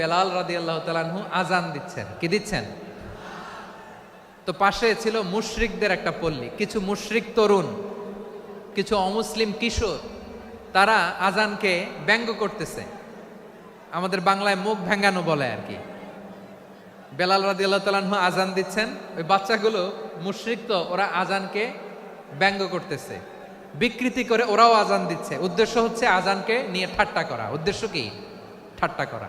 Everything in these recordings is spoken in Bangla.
বেলাল রাদি আল্লাহ তালানহু আজান দিচ্ছেন। কি দিচ্ছেন? তো পাশে ছিল মুশরিকদের একটা পল্লী। কিছু মুশরিক তরুণ, কিছু অমুসলিম কিশোর, তারা আজানকে ব্যঙ্গ করতেছে। আমাদের বাংলায় মুখ ভেঙ্গানো বলে আর কি। বেলাল রাদি আল্লাহ তালানহু আজান দিচ্ছেন। ওই বাচ্চাগুলো মুশরিক তো, ওরা আজানকে ব্যঙ্গ করতেছে। বিকৃতি করে ওরাও আজান দিচ্ছে। উদ্দেশ্য হচ্ছে আজানকে নিয়ে ঠাট্টা করা। উদ্দেশ্য কি? ঠাট্টা করা।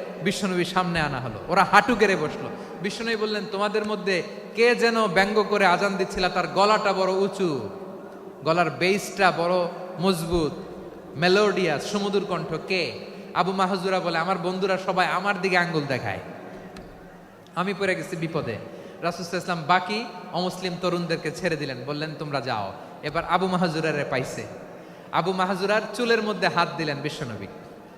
বিশ্বনবীর সামনে আনা হলো। ওরা হাঁটু গেড়ে বসল। বিশ্বনবী বললেন, তোমাদের মধ্যে কে যেন ব্যঙ্গ করে আজান দিচ্ছিল, তার গলাটা বড় উঁচু। গলার বেসটা বড় মজবুত। মেলোডিয়াস সমুদ্র কণ্ঠ। কে? আবু মাহজুরা বলে, আমার বন্ধুরা সবাই আমার দিকে আঙ্গুল দেখায়। আমি পড়ে গেছি বিপদে। রাসুল ইসলাম বাকি অমুসলিম তরুণদেরকে ছেড়ে দিলেন। বললেন, তোমরা যাও। এবার আবু মাহাজুরারে পাইছে। আবু মাহাজুরার চুলের মধ্যে হাত দিলেন বিশ্বনবী।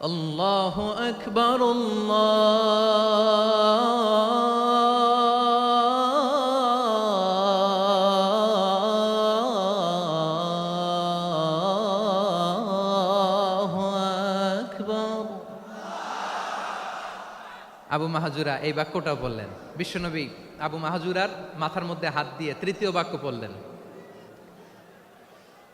আল্লাহ আকবর আকবর। আবু মাহাজুরা, এই বাক্যটাও বললেন। বিশ্বনবী আবু মাহাজুরার মাথার মধ্যে হাত দিয়ে তৃতীয় বাক্য বললেন।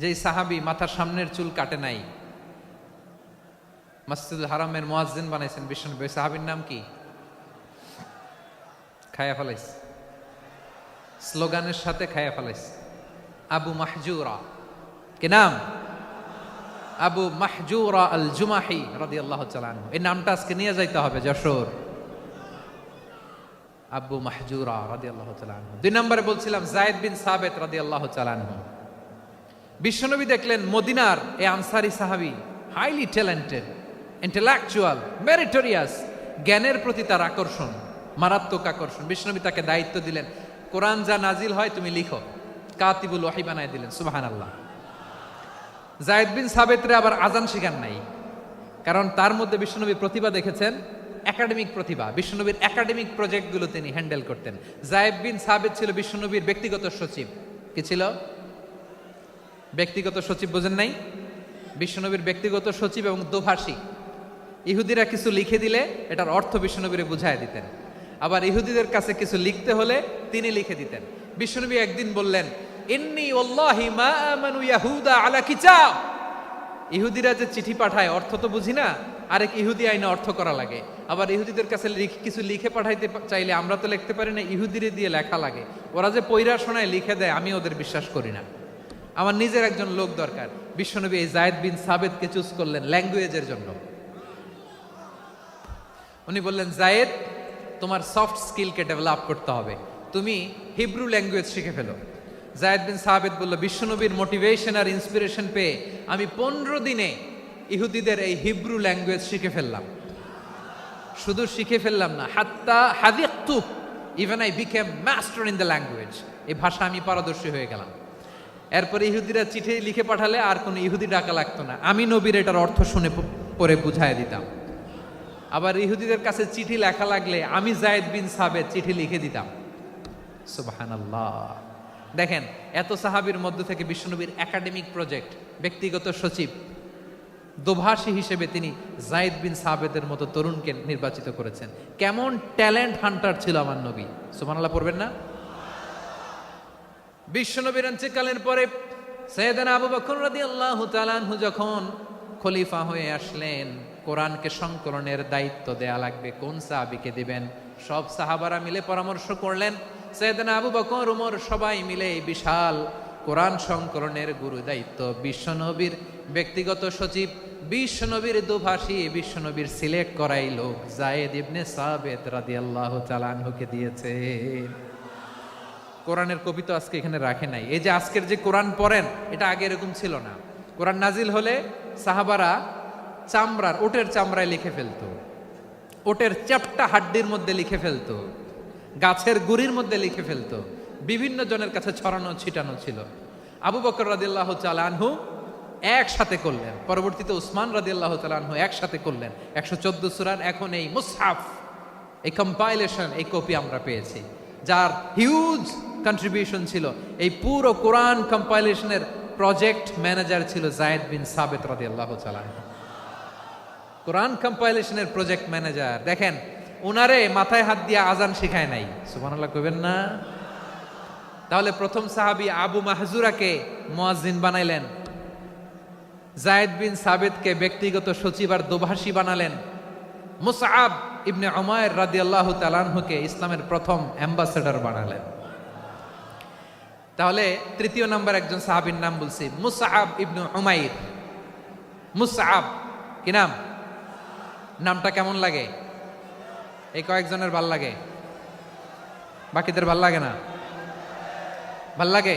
যেই সাহাবি মাথার সামনের চুল কাটে নাই। মসজিদুল হারামের মুয়াজ্জিন বানাইছেন বিষ্ণু সাহাবির নাম কি? খায়া ফেলাইস স্লোগানের সাথে খায়া ফেলাইস আবু মাহজুরা। কি নাম? আবু মাহজুরা আল জুমাহি রাদি আল্লাহ চালান এই নামটা আজকে নিয়ে যাইতে হবে যশোর। আবু মাহজুরা রাদি আল্লাহ চালান দুই নম্বরে বলছিলাম, জায়দ বিন সাবেত রাদি আল্লাহ চালান বিশ্বনবী দেখলেন মদিনার এ আনসারি সাহাবি হাইলি ট্যালেন্টেড ইন্টেলেকচুয়াল মেরিটোরিয়াস জ্ঞানের প্রতি তার আকর্ষণ, মারাত্মক আকর্ষণ। বিষ্ণবী তাকে দায়িত্ব দিলেন, কোরআন যা নাজিল হয় তুমি লিখো। কাতিবুল ওয়াহি বানায় দিলেন সুবাহান আল্লাহ জায়দ বিন সাবেতরে আবার আজান শিখান নাই, কারণ তার মধ্যে বিষ্ণনবী প্রতিভা দেখেছেন, একাডেমিক প্রতিভা। বিশ্বনবীর একাডেমিক প্রজেক্টগুলো তিনি হ্যান্ডেল করতেন। জায়েব বিন সাবেদ ছিল বিশ্বনবীর ব্যক্তিগত সচিব। কি ছিল? ব্যক্তিগত সচিব বোঝেন নাই? বিশ্বনবীর ব্যক্তিগত সচিব এবং দোভাষী। ইহুদিরা কিছু লিখে দিলে এটার অর্থ বিশ্বনবীরে বুঝায় দিতেন। আবার ইহুদিদের কাছে কিছু লিখতে হলে তিনি লিখে দিতেন। বিশ্বনবী একদিন বললেন কিতাব। ইহুদিরা যে চিঠি পাঠায়, অর্থ তো বুঝি না, আরেক ইহুদি আইনে অর্থ করা লাগে। আবার ইহুদিদের কাছে কিছু লিখে পাঠাইতে চাইলে আমরা তো লিখতে পারি না, ইহুদিরে দিয়ে লেখা লাগে। ওরা যে পৈরা শোনায়, লিখে দেয়, আমি ওদের বিশ্বাস করি না। আমার নিজের একজন লোক দরকার। বিশ্বনবী এই জায়েদ বিন সাবেদকে চুজ করলেন ল্যাঙ্গুয়েজের জন্য। উনি বললেন, জায়েদ, তোমার সফট স্কিলকে ডেভেলপ করতে হবে। তুমি হিব্রু ল্যাঙ্গুয়েজ শিখে ফেলো। জায়েদ বিন সাহাবেদ বলল, বিশ্বনবীর মোটিভেশন আর ইন্সপিরেশন পেয়ে আমি পনেরো দিনে ইহুদিদের এই হিব্রু ল্যাঙ্গুয়েজ শিখে ফেললাম। শুধু শিখে ফেললাম না, হাত্তা হাদিকতু even I became master in the language এই ভাষা আমি পারদর্শী হয়ে গেলাম। এরপরে ইহুদিরা চিঠি লিখে পাঠালে আর কোনো ইহুদি ডাকা লাগতো না। আমি নবীর এটার অর্থ শুনে পরে বুঝায় দিতাম। আবার ইহুদিদের কাছে চিঠি লেখা লাগলে আমি জায়েদ বিন সাবেদ চিঠি লিখে দিতাম। সুবহানাল্লাহ। দেখেন, এত সাহাবীর মধ্য থেকে বিশ্বনবীর একাডেমিক প্রজেক্ট, ব্যক্তিগত সচিব, দোভাষী হিসেবে তিনি জায়েদ বিন সাবেদের মতো তরুণকে নির্বাচিত করেছেন। কেমন ট্যালেন্ট হান্টার ছিল আমার নবী। সুবহানাল্লাহ পড়বেন না? বিশ্বনবীর অঞ্চকালের পরে সৈয়দানা আবু বকর রাদিয়াল্লাহু তাআলা আনহু যখন খলিফা হয়ে আসলেন, কোরআনকে সংকলনের দায়িত্ব দেয়া লাগবে, কোন সাহাবীকে দিবেন? সব সাহাবারা মিলে পরামর্শ করলেন, সৈয়দানা আবু বকর, উমর সবাই মিলে এই বিশাল কোরআন সংকলনের গুরু দায়িত্ব। বিশ্বনবীর ব্যক্তিগত সচিব, বিশ্বনবীর দুভাষী, বিশ্বনবীর সিলেক্ট করাই লোক, জায়েদ ইবনে সাবেদ রাদিয়াল্লাহু তাআলা আনহুকে দিয়েছে। কোরআনের কবি তো আজকে এখানে রাখে নাই। এই যে আজকের যে কোরআন পড়েন, এটা আগে এরকম ছিল না। কোরআন নাজিল হলে সাহাবারা চামড়ার, ওটের চামড়ায় লিখে ফেলতো। ওটের চ্যাপটা হাড্ডির মধ্যে লিখে ফেলতো। গাছের গুড়ির মধ্যে লিখে ফেলতো। বিভিন্ন জনের কাছে ছড়ানো, ছিটানো ছিল। আবু বকর রাদিল্লাহ চালানহু একসাথে করলেন। পরবর্তীতে উসমান রাদিল্লাহ চালানহু একসাথে করলেন। একশো চোদ্দ সুরান এখন এই মুসহাফ, এই কম্পাইলেশন এই কপি আমরা পেয়েছি। যার হিউজ কন্ট্রিবিউশন ছিল এই পুরো কোরআন কম্পাইলেশনের প্রজেক্ট ম্যানেজার ছিল জায়েদ বিন সাবেত রাদিয়াল্লাহু তাআলা কোরআন কম্পাইলেশনের প্রজেক্ট ম্যানেজার দেখেন ওনারে মাথায় হাত দিয়ে আজান শিখায় নাই। সুবহানাল্লাহ, কইবেন না? তাহলে প্রথম সাহাবী আবু মাহজুরাকে মুয়াজ্জিন বানাইলেন। জায়েদ বিন সাবেদকে ব্যক্তিগত সচিব আর দোভাষী বানালেন। মুসআব ইবনে উমায়ের রাদিয়াল্লাহু তাআলাহুকে ইসলামের প্রথম অ্যাম্বাসেডর বানালেন। তাহলে তৃতীয় নম্বর একজন সাহাবির নাম বলছি মুসাহাব ইবনু উমাইর। মুসাহাব কি নাম? নামটা কেমন লাগে? এই কয়েকজনের ভালো লাগে? বাকিদের ভালো লাগে না? ভালো লাগে?